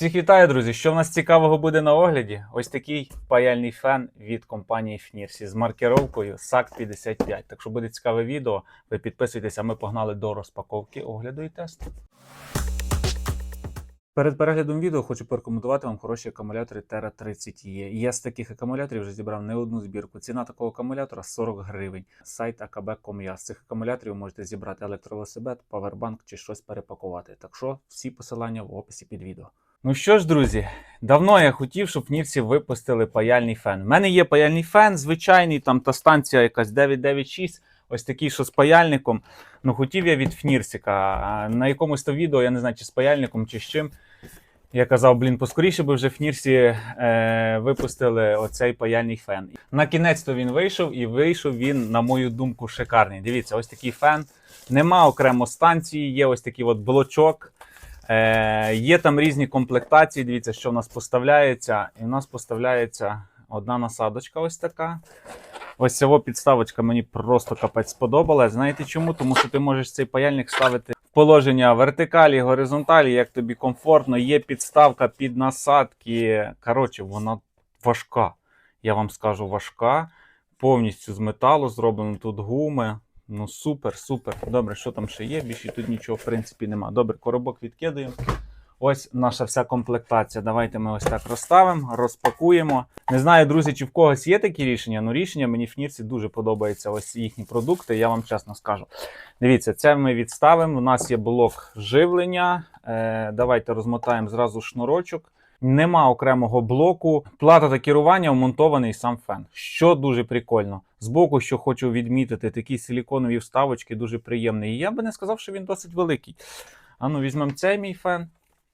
Всіх вітаю, друзі! Що в нас цікавого буде на огляді? Ось такий паяльний фен від компанії Фнірсі з маркировкою SAC 55. Так що буде цікаве відео. Ви підписуйтесь, ми погнали до розпаковки, огляду і тесту. Перед переглядом відео хочу порекомендувати вам хороші акумулятори Terra 30 e Я з таких акумуляторів вже зібрав не одну збірку. Ціна такого акумулятора 40 гривень. Сайт akb.com.ua. З цих акумуляторів можете зібрати електровелосипед, павербанк чи щось перепакувати. Так що всі посилання в описі під відео. Ну що ж, друзі, давно я хотів, щоб нівці випустили паяльний фен. У мене є паяльний фен, звичайний, там та станція якась 996, ось такий, що з паяльником. Ну, хотів я від Фнірсіка. На якомусь то відео, я не знаю, чи з паяльником, чи з чим. Я казав, блін, поскоріше би вже Фнірсі е, випустили оцей паяльний фен. На кінець то він вийшов, і вийшов він, на мою думку, шикарний. Дивіться, ось такий фен. Нема окремо станції, є ось такий от блочок. Е, є там різні комплектації. Дивіться, що в нас поставляється. І в нас поставляється одна насадочка, ось така. Ось ця підставочка мені просто капець сподобалась. Знаєте чому? Тому що ти можеш цей паяльник ставити в положення вертикалі, горизонталі, як тобі комфортно. Є підставка під насадки. Коротше, вона важка. Я вам скажу, важка. Повністю з металу зроблено тут гуми. Ну супер, супер. Добре, що там ще є? Більше тут нічого в принципі нема. Добре, коробок відкидаємо. Ось наша вся комплектація. Давайте ми ось так розставимо, розпакуємо. Не знаю, друзі, чи в когось є такі рішення. Ну рішення мені в Фнірці дуже подобаються ось їхні продукти, я вам чесно скажу. Дивіться, це ми відставимо. У нас є блок живлення. Е, давайте розмотаємо зразу шнурочок. Нема окремого блоку. Плата та керування вмонтований сам фен. Що дуже прикольно. Збоку, що хочу відмітити, такі силіконові вставочки дуже приємні. І я би не сказав, що він досить великий. Ану, візьмемо цей мій фен.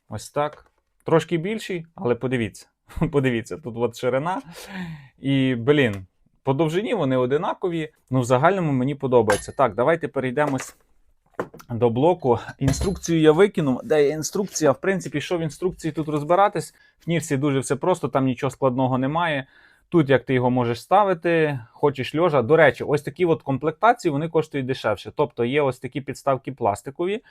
Ось так. Трошки більший, але подивіться. Подивіться, тут от ширина. І, блін, по довжині вони одинакові. Ну, в загальному мені подобається. Так, давайте перейдемось до блоку. Інструкцію я викинув. Де є інструкція? В принципі, що в інструкції тут розбиратись? В Нірсі дуже все просто, там нічого складного немає. Тут як ти його можеш ставити, хочеш льожа. До речі, ось такі от комплектації вони коштують дешевше. Тобто є ось такі підставки пластикові.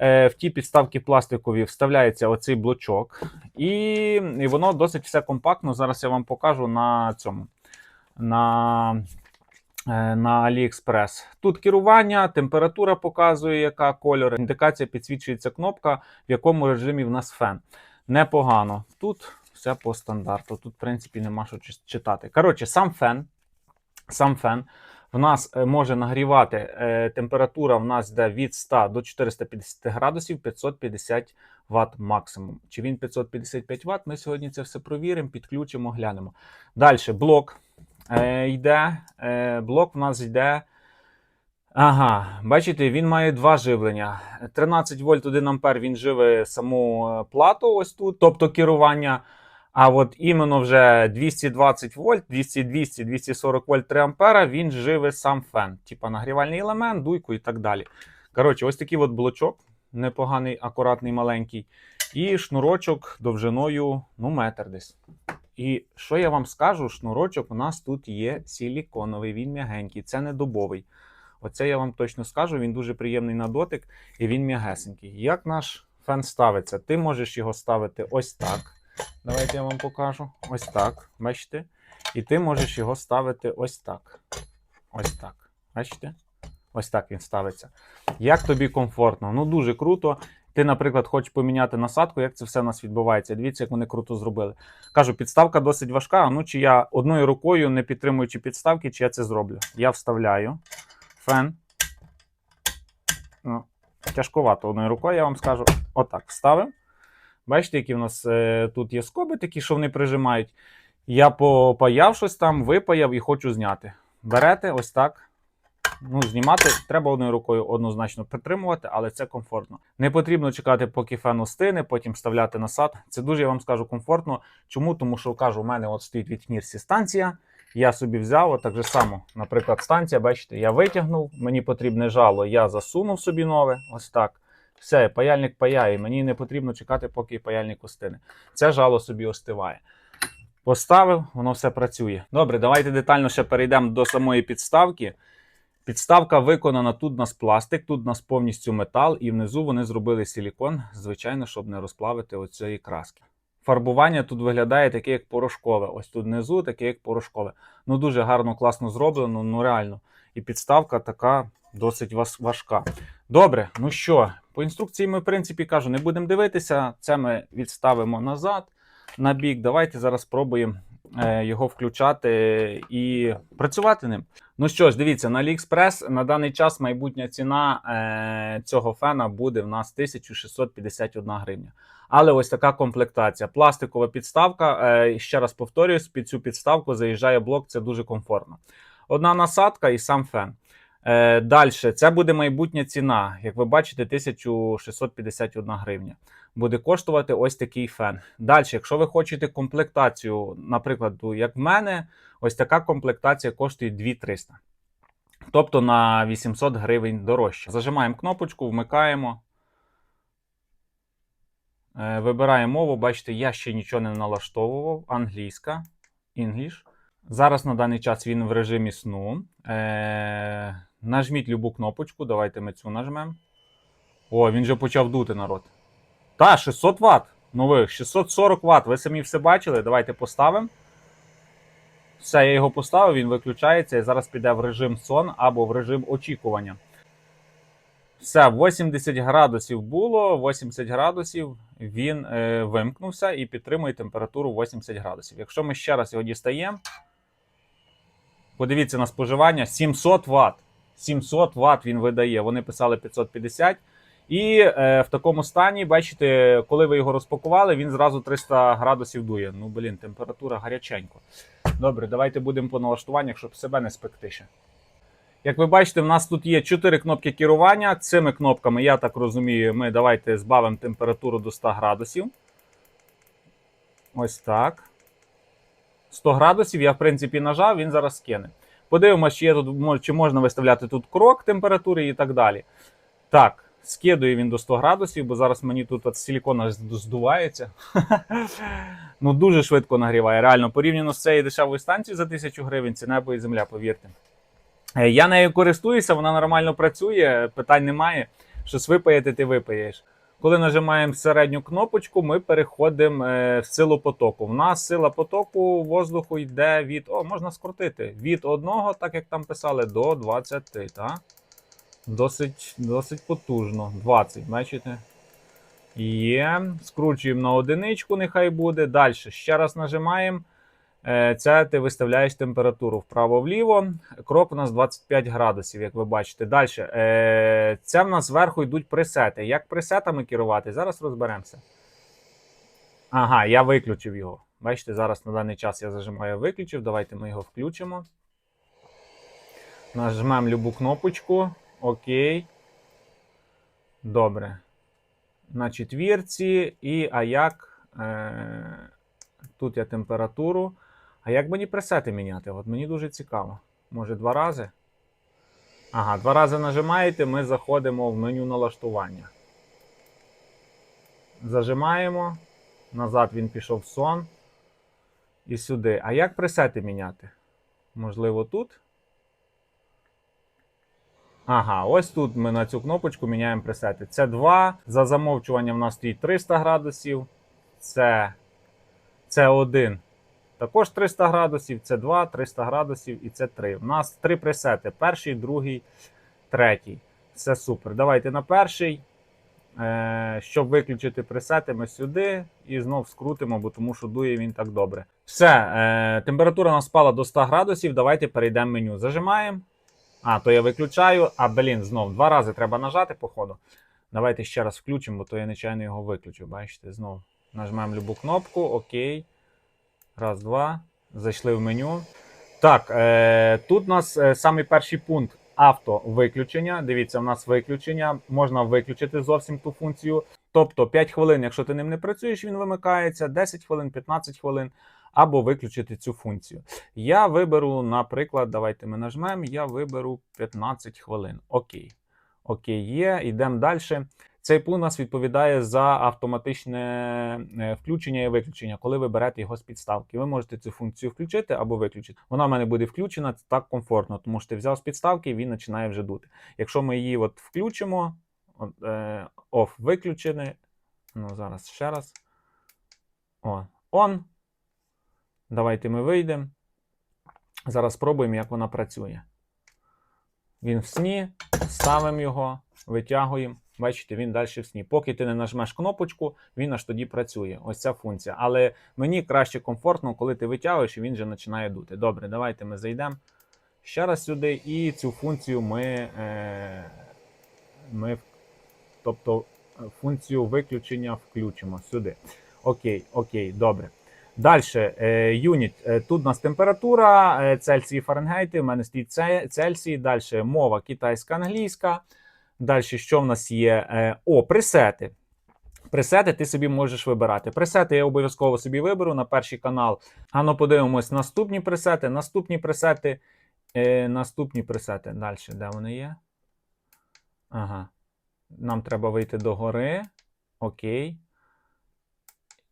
Е, В ті підставки пластикові вставляється оцей блочок, і, і воно досить все компактно. Зараз я вам покажу на цьому. На на AliExpress. Тут керування, температура показує, яка кольор, індикація підсвічується кнопка, в якому режимі в нас фен. Непогано. Тут все по стандарту. Тут, в принципі, нема що читати. Коротше, сам фен. Сам фен в нас е, може нагрівати. е, Температура в нас йде від 100 до 450 градусів, 550 Вт максимум. Чи він 555 Вт? Ми сьогодні це все провіримо, підключимо, глянемо. Далі блок е, йде. Е, блок в нас йде. Ага, бачите, він має два живлення. 13 вольт 1 ампер він живе саму е, плату ось тут, тобто керування. А от іменно вже 220 вольт, 200, 200, 240 вольт 3 ампера він живе сам фен, типа нагрівальний елемент, дуйку і так далі. Коротше, ось такий от блочок, непоганий, акуратний, маленький. І шнурочок довжиною, ну, метр десь. І що я вам скажу, шнурочок у нас тут є силіконовий, він м'ягенький, це не дубовий. Оце я вам точно скажу, він дуже приємний на дотик і він м'ягесенький. Як наш фен ставиться? Ти можеш його ставити ось так. Давайте я вам покажу. Ось так. Бачите? І ти можеш його ставити ось так. Ось так. Бачите? Ось так він ставиться. Як тобі комфортно? Ну дуже круто. Ти, наприклад, хочеш поміняти насадку, як це все у нас відбувається. Дивіться, як вони круто зробили. Кажу, підставка досить важка. а Ну, чи я одною рукою, не підтримуючи підставки, чи я це зроблю. Я вставляю фен. Ну, тяжковато одною рукою, я вам скажу. Отак, вставив. Бачите, які в нас е, тут є скоби такі, що вони прижимають. Я попаяв щось там, випаяв і хочу зняти. Берете ось так. Ну, знімати треба одною рукою однозначно притримувати, але це комфортно. Не потрібно чекати, поки фен остине, потім вставляти насад. Це дуже я вам скажу комфортно. Чому? Тому що кажу, у мене от стоїть від Кнірсі станція. Я собі взяв, так же само, наприклад, станція, бачите, я витягнув, мені потрібне жало, я засунув собі нове, ось так. Все, паяльник паяє, мені не потрібно чекати, поки паяльник остине. Це жало собі остиває. Поставив, воно все працює. Добре, давайте детально ще перейдемо до самої підставки. Підставка виконана тут у нас пластик, тут у нас повністю метал, і внизу вони зробили силікон, звичайно, щоб не розплавити оцієї краски. фарбування тут виглядає таке, як порошкове. Ось тут внизу таке, як порошкове. Ну дуже гарно, класно зроблено, ну реально. І підставка така досить важка. Добре, ну що, по інструкції ми, в принципі, кажу, не будемо дивитися. Це ми відставимо назад на бік. Давайте зараз спробуємо його включати і працювати ним. Ну що ж, дивіться, на AliExpress на даний час майбутня ціна е, цього фена буде в нас 1651 гривня. Але ось така комплектація. Пластикова підставка. Е, ще раз повторюсь, під цю підставку заїжджає блок, це дуже комфортно. Одна насадка і сам фен. Е, Далі, це буде майбутня ціна. Як ви бачите, 1651 гривня. Буде коштувати ось такий фен. Далі, якщо ви хочете комплектацію, наприклад, як в мене, ось така комплектація коштує 2300. Тобто на 800 гривень дорожче. Зажимаємо кнопочку, вмикаємо. Е, Вибираємо мову. Бачите, я ще нічого не налаштовував. Англійська. English. Зараз на даний час він в режимі сну. Е, нажміть любу кнопочку. Давайте ми цю нажмемо. О, він вже почав дути народ. Та, 600 Вт. Нових 640 Вт. Ви самі все бачили. Давайте поставимо. Все, я його поставив, він виключається і зараз піде в режим сон або в режим очікування. Все, 80 градусів було, 80 градусів він е, вимкнувся і підтримує температуру 80 градусів. Якщо ми ще раз його дістаємо, подивіться на споживання 700 Вт. 700 Вт він видає. Вони писали 550. І е, в такому стані, бачите, коли ви його розпакували, він зразу 300 градусів дує. Ну, блін, температура гаряченько. Добре, давайте будемо по налаштуваннях, щоб себе не спекти ще. Як ви бачите, в нас тут є 4 кнопки керування. Цими кнопками, я так розумію, ми давайте збавимо температуру до 100 градусів. Ось так. 100 градусів я, в принципі, нажав, він зараз скине. Подивимося, чи, є тут, чи можна виставляти тут крок температури і так далі. Так, скидує він до 100 градусів, бо зараз мені тут от силікона здувається. ну, дуже швидко нагріває. Реально, порівняно з цією дешевою станцією за 1000 гривень, це небо і земля, повірте. Е, Я нею користуюся, вона нормально працює, питань немає. Щось випаєте, ти випаєш. Коли нажимаємо середню кнопочку, ми переходимо е, в силу потоку. В нас сила потоку воздуху йде від. О, можна скрутити. Від 1, так як там писали, до 20. Так? Досить, досить потужно. 20, бачите? Є. Скручуємо на одиничку, нехай буде. Далі. Ще раз нажимаємо. Е, Це ти виставляєш температуру вправо-вліво. Крок у нас 25 градусів, як ви бачите. Далі. Це в нас зверху йдуть пресети. Як пресетами керувати? Зараз розберемося. Ага, я виключив його. Бачите, зараз на даний час я зажимаю виключив. Давайте ми його включимо. Нажмемо любу кнопочку. Окей. Добре. На четвірці. І а як. Е, тут я температуру. А як мені пресети міняти? От мені дуже цікаво. Може, два рази? Ага, два рази нажимаєте, ми заходимо в меню налаштування. Зажимаємо. Назад він пішов в сон. І сюди. А як пресети міняти? Можливо, тут? Ага, ось тут ми на цю кнопочку міняємо пресети. Це 2. За замовчуванням в нас стоїть 300 градусів. Це, це 1. Також 300 градусів, це 2, 300 градусів і це 3. У нас три пресети: перший, другий, третій. Це супер. Давайте на перший. Е, щоб виключити пресети, ми сюди і знов скрутимо, бо тому що дує він так добре. Все, е, температура у нас спала до 100 градусів. Давайте перейдемо в меню. Зажимаємо. А, то я виключаю. А, блін, знов два рази треба нажати, походу. Давайте ще раз включимо, бо то я нечайно його виключив. Бачите, знов нажмемо любу кнопку. Окей. Раз, два. Зайшли в меню. Так, е, тут у нас е, самий перший пункт автовиключення. Дивіться, у нас виключення. Можна виключити зовсім ту функцію. Тобто 5 хвилин, якщо ти ним не працюєш, він вимикається, 10 хвилин, 15 хвилин, або виключити цю функцію. Я виберу, наприклад, давайте ми нажмемо, я виберу 15 хвилин. Окей. Окей, є, йдемо далі. Цей пункт у нас відповідає за автоматичне е, включення і виключення, коли ви берете його з підставки. Ви можете цю функцію включити або виключити. Вона в мене буде включена так комфортно, тому що ти взяв з підставки, він починає вже дути. Якщо ми її от включимо, е, off виключений. Ну, зараз ще раз. О, on. Давайте ми вийдемо. Зараз спробуємо, як вона працює. Він в сні, ставимо його, витягуємо. Бачите, він далі в сні. Поки ти не нажмеш кнопочку, він аж тоді працює. Ось ця функція. Але мені краще комфортно, коли ти витягуєш і він вже починає дути. Добре, давайте ми зайдемо ще раз сюди, і цю функцію ми, е, ми тобто е, функцію виключення включимо сюди. Окей, окей, добре. Далі, е, юніт. Е, Тут у нас температура, Цельсії, Фаренгейти, в мене стоїть Це- Цельсій, далі мова китайська, англійська. Далі, що в нас є? Е, О, пресети. Пресети ти собі можеш вибирати. Пресети я обов'язково собі виберу на перший канал. Ану, подивимось наступні пресети. Наступні пресети. Е, наступні пресети. Далі, де вони є? Ага. Нам треба вийти до гори. Окей.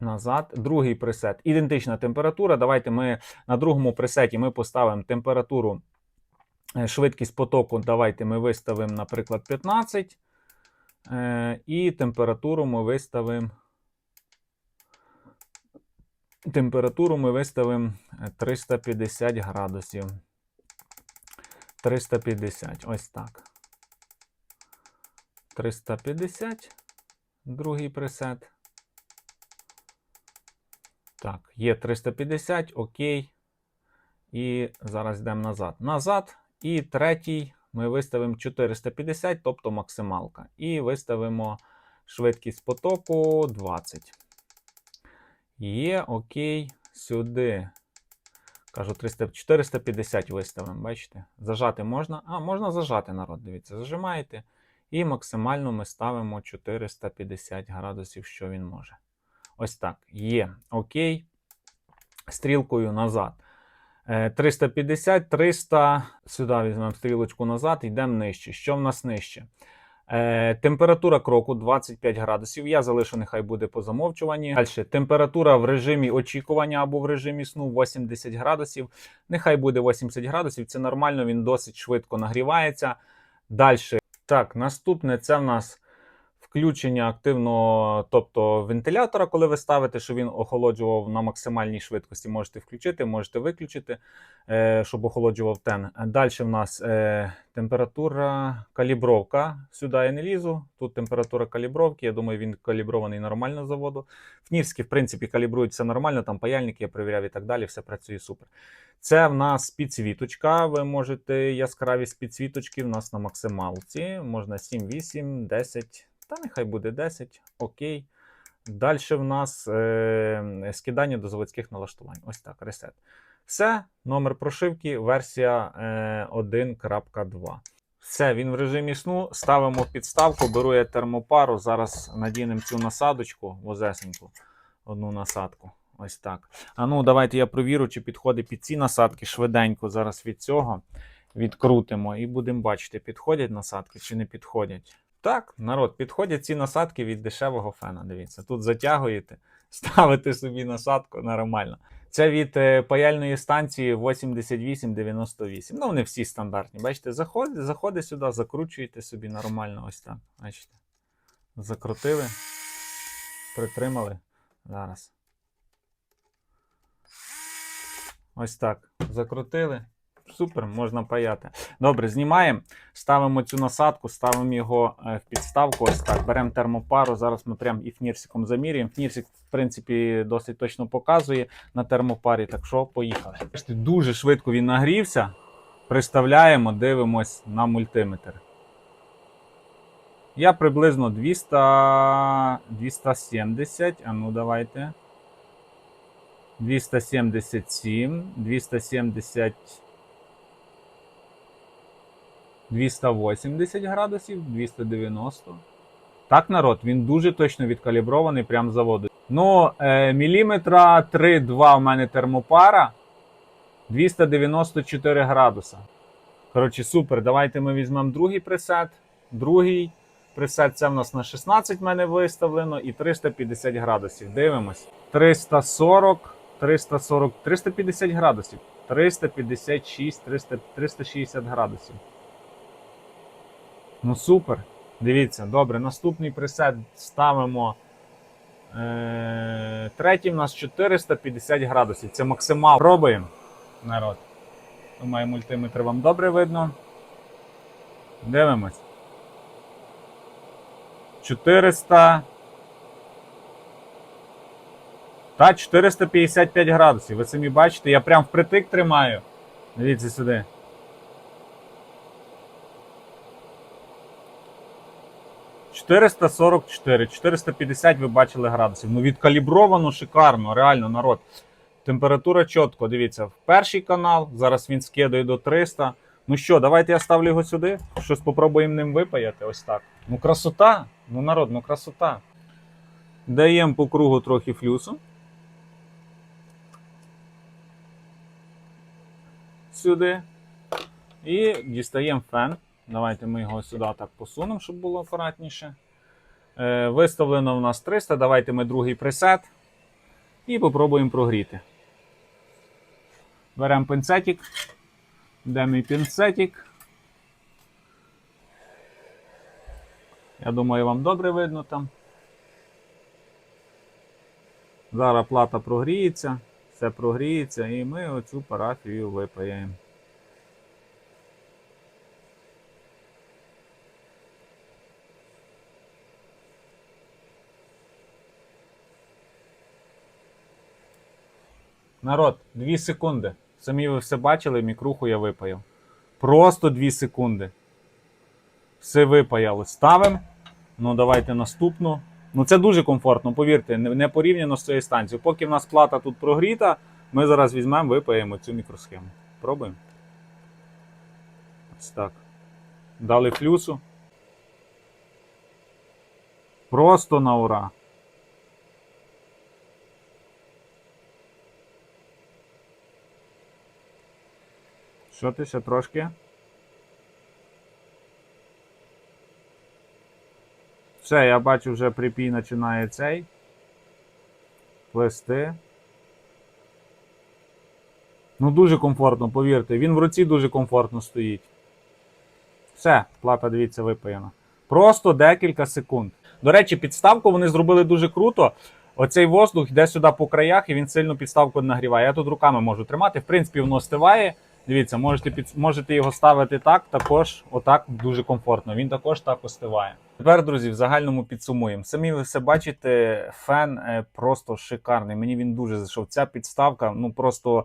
Назад. Другий пресет. Ідентична температура. Давайте ми на другому пресеті ми поставимо температуру, швидкість потоку. Давайте ми виставимо, наприклад, 15. Е, І температуру ми виставимо. Температуру ми виставимо е, 350 градусів. 350. Ось так. 350. Другий пресет. Так, є 350, окей. І зараз йдемо назад. Назад. І третій ми виставимо 450, тобто максималка. І виставимо швидкість потоку 20. Є, окей, сюди. Кажу, 300, 450 виставимо, бачите? Зажати можна. А, можна зажати народ, дивіться, зажимаєте. І максимально ми ставимо 450 градусів, що він може. Ось так. Є. Окей. Стрілкою назад. Е, 350, 300. Сюди візьмемо стрілочку назад, йдемо нижче. Що в нас нижче? Е, температура кроку 25 градусів. Я залишу, нехай буде по замовчуванні. Далі температура в режимі очікування або в режимі сну 80 градусів. Нехай буде 80 градусів. Це нормально, він досить швидко нагрівається. Далі. Так, наступне це в нас включення активного, тобто вентилятора, коли ви ставите, щоб він охолоджував на максимальній швидкості. Можете включити, можете виключити, е, щоб охолоджував тен. Далі в нас е, температура калібровка. Сюди я не лізу. Тут температура калібровки. Я думаю, він калібрований нормально заводу. В Нівській, в принципі, калібрують все нормально, там паяльники я перевіряв і так далі, все працює супер. Це в нас підсвіточка. Ви можете яскравість підсвіточки в нас на максималці. Можна 7, 8, 10, та нехай буде 10. Окей. Далі в нас е, скидання до заводських налаштувань. Ось так, ресет. Все, номер прошивки, версія е, 1.2. Все, він в режимі сну. Ставимо підставку, беру я термопару. Зараз надінемо цю насадочку, возесеньку, одну насадку. Ось так. А ну, давайте я провірю, чи підходить під ці насадки швиденько. Зараз від цього відкрутимо і будемо бачити, підходять насадки чи не підходять. Так, народ, підходять ці насадки від дешевого фена. Дивіться, тут затягуєте, ставите собі насадку нормально. Це від е, паяльної станції 8898. Ну, вони всі стандартні. Бачите, заходить, заходить сюди, закручуєте собі нормально. Ось так. Бачите. Закрутили, притримали. Зараз. Ось так. Закрутили. Супер, можна паяти. Добре, знімаємо, ставимо цю насадку, ставимо його е, в підставку. Ось так. Беремо термопару. Зараз ми прям і фнірсиком замірюємо. Фнірсик, в принципі, досить точно показує на термопарі. Так що, поїхали. Дуже швидко він нагрівся. Приставляємо, дивимось на мультиметр. Я приблизно 200, 270. А ну давайте. 277, 270, 280 градусів, 290. Так, народ, він дуже точно відкалібрований прямо з заводу. Ну, е, міліметра 3,2 в мене термопара, 294 градуса. Коротше, супер. Давайте ми візьмемо другий пресет. Другий пресет це в нас на 16 в мене виставлено і 350 градусів. Дивимось. 340, 340, 350 градусів. 356, 300, 360 градусів. Ну супер. Дивіться, добре. Наступний пресет ставимо Е, третій в нас 450 градусів. Це максимал. Пробуємо, народ. Думаю, мультиметр вам добре видно. Дивимось. 400. Та 455 градусів. Ви самі бачите, я прям впритик тримаю. Дивіться сюди. Чотириста сорок чотири, 450 ви бачили градусів. Ну відкалібровано шикарно, реально народ. Температура чітко, дивіться, в перший канал, зараз він скидає до 300. Ну що, давайте я ставлю його сюди. Щось попробуємо ним випаяти. Ось так. Ну красота. Ну народ, ну красота. Даємо по кругу трохи флюсу. Сюди. І дістаємо фен. Давайте ми його сюди так посунемо, щоб було акуратніше. Е, виставлено в нас 300. Давайте ми другий пресет. І попробуємо прогріти. Беремо пінцетик. Де мій пінцетик? Я думаю, вам добре видно там. Зараз плата прогріється, все прогріється, і ми оцю парафію випаємо. Народ, 2 секунди. Самі ви все бачили, мікруху я випаяв. Просто 2 секунди. Все випаяли. Ставимо. Ну, давайте наступну. Ну, це дуже комфортно, повірте, не порівняно з цією станцією. Поки в нас плата тут прогріта, ми зараз візьмемо, випаємо цю мікросхему. Пробуємо. Ось так. Дали флюсу. Просто на ура. Що ти ще трошки? Все, я бачу, вже припій починає цей. Плести. Ну, дуже комфортно, повірте. Він в руці дуже комфортно стоїть. Все, плата, дивіться, випаяна. Просто декілька секунд. До речі, підставку вони зробили дуже круто. Оцей воздух йде сюди по краях і він сильно підставку нагріває. Я тут руками можу тримати. В принципі, воно стиває. Дивіться, можете під, можете його ставити так, також отак дуже комфортно. Він також так остиває. Тепер, друзі, в загальному підсумуємо. Самі ви все бачите, фен е, просто шикарний. Мені він дуже зайшов. Ця підставка, ну просто.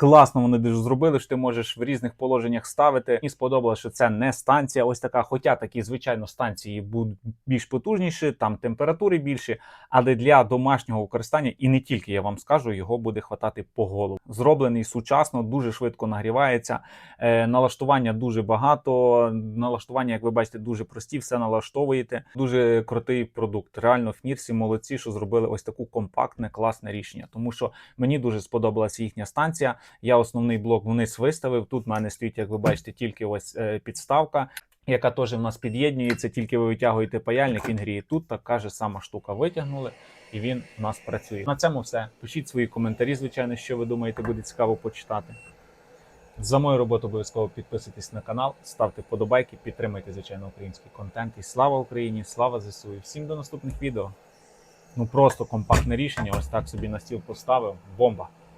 Класно вони дуже зробили, що ти можеш в різних положеннях ставити. Мені сподобалося, що це не станція, ось така. Хоча такі, звичайно, станції будуть більш потужніші, там температури більші, але для домашнього використання, і не тільки я вам скажу, його буде хватати по голову. Зроблений сучасно, дуже швидко нагрівається. Е, налаштування дуже багато. Налаштування, як ви бачите, дуже прості, все налаштовуєте. Дуже крутий продукт. Реально, Фнірсі молодці, що зробили ось таку компактне, класне рішення. Тому що мені дуже сподобалася їхня станція. Я основний блок вниз виставив. Тут в мене стоїть, як ви бачите, тільки ось е, підставка. Яка теж в нас під'єднується, тільки ви витягуєте паяльник, він гріє тут. Така ж сама штука витягнули, і він у нас працює. На цьому все. Пишіть свої коментарі, звичайно, що ви думаєте, буде цікаво почитати. За мою роботу обов'язково підписуйтесь на канал, ставте вподобайки, підтримуйте, звичайно, український контент. І слава Україні! Слава ЗСУ! І всім до наступних відео. Ну просто компактне рішення. Ось так собі на стіл поставив. Бомба!